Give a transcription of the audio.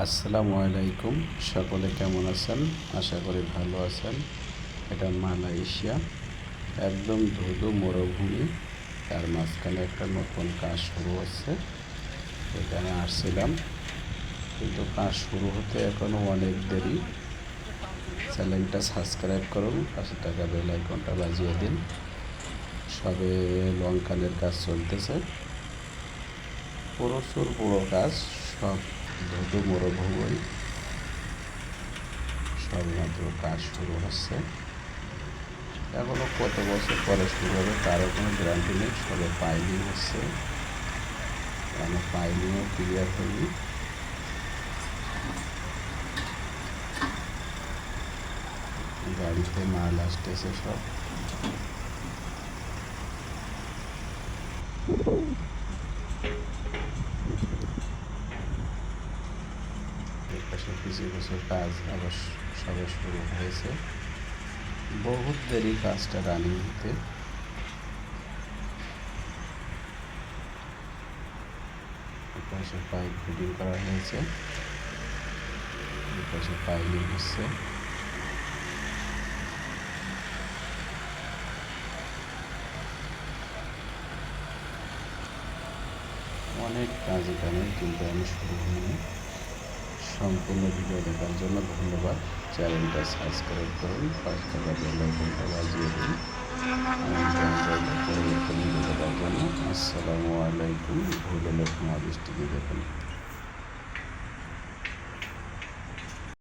আসসালামু আলাইকুম। সকলে কেমন আছেন? আশা করি ভালো আছেন। এটা মালয়েশিয়া। একদম ধুধু মরুভূমি। তার মাঝখানে একটা নতুন কাজ শুরু হচ্ছে। এখানে আসছিলাম। কিন্তু কাজ শুরু হতে এখনও অনেক দেরি। চ্যানেলটা সাবস্ক্রাইব করুন। পাঁচশো টাকা বেল আইকনটা বাজিয়ে দিন। সবে লঙ্কানের কাজ চলতেছে। প্রচুর পুরো কাজ। ধুধু মরুভূমি সবেমাত্র কাজ শুরু হচ্ছে। এখনও কত বছর পরে শুরু হবে তারও কোনো গ্যারান্টি নেই, সবে পাইলিং হচ্ছে। কেন পাইলিংও ক্লিয়ার হয়নি। গাড়িতে মাল আসতেছে সব। পাশে কিছু কিছু কাজ আবার সবে শুরু হয়েছে। বহুত দেরি কাজটা রানিং হতে। পাশে পাইপ ফিটিং করা হয়েছে। পাশে পাইলিং হচ্ছে অনেক কাজ এখানে, কিন্তু আমি শুরু হয়নি। সম্পূর্ণ ভিডিও দেখার জন্য ধন্যবাদ। চ্যানেলটা সাবস্ক্রাইব করুন পাঁচ টাকা বেল বাজিয়ে দিন। পরিবর্তন জন্য। আসসালামু আলাইকুম, ভুল ক্ষমা দৃষ্টিতে দেখুন।